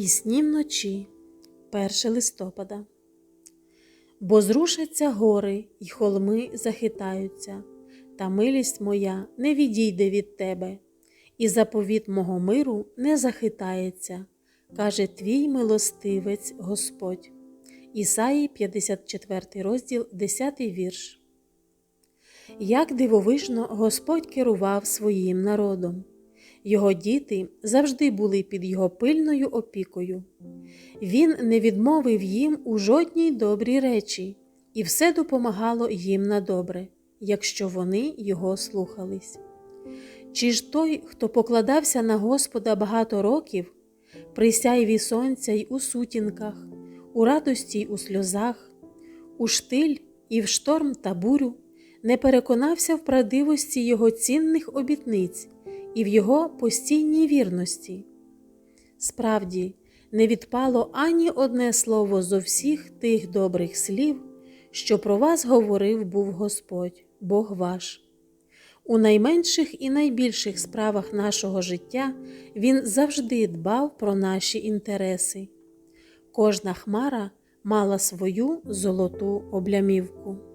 Пісні вночі, 1 листопада. Бо зрушаться гори, й холми захитаються, та милість моя не відійде від тебе, і заповіт мого миру не захитається, каже твій милостивець Господь. Ісаї 54 розділ, 10 вірш. Як дивовижно Господь керував своїм народом. Його діти завжди були під його пильною опікою. Він не відмовив їм у жодній добрій речі, і все допомагало їм на добре, якщо вони його слухались. Чи ж той, хто покладався на Господа багато років, при сяйві сонця й у сутінках, у радості й у сльозах, у штиль і в шторм та бурю, не переконався в правдивості його цінних обітниць і в його постійній вірності. Справді, не відпало ані одне слово зо всіх тих добрих слів, що про вас говорив був Господь, Бог ваш. У найменших і найбільших справах нашого життя Він завжди дбав про наші інтереси. Кожна хмара мала свою золоту облямівку.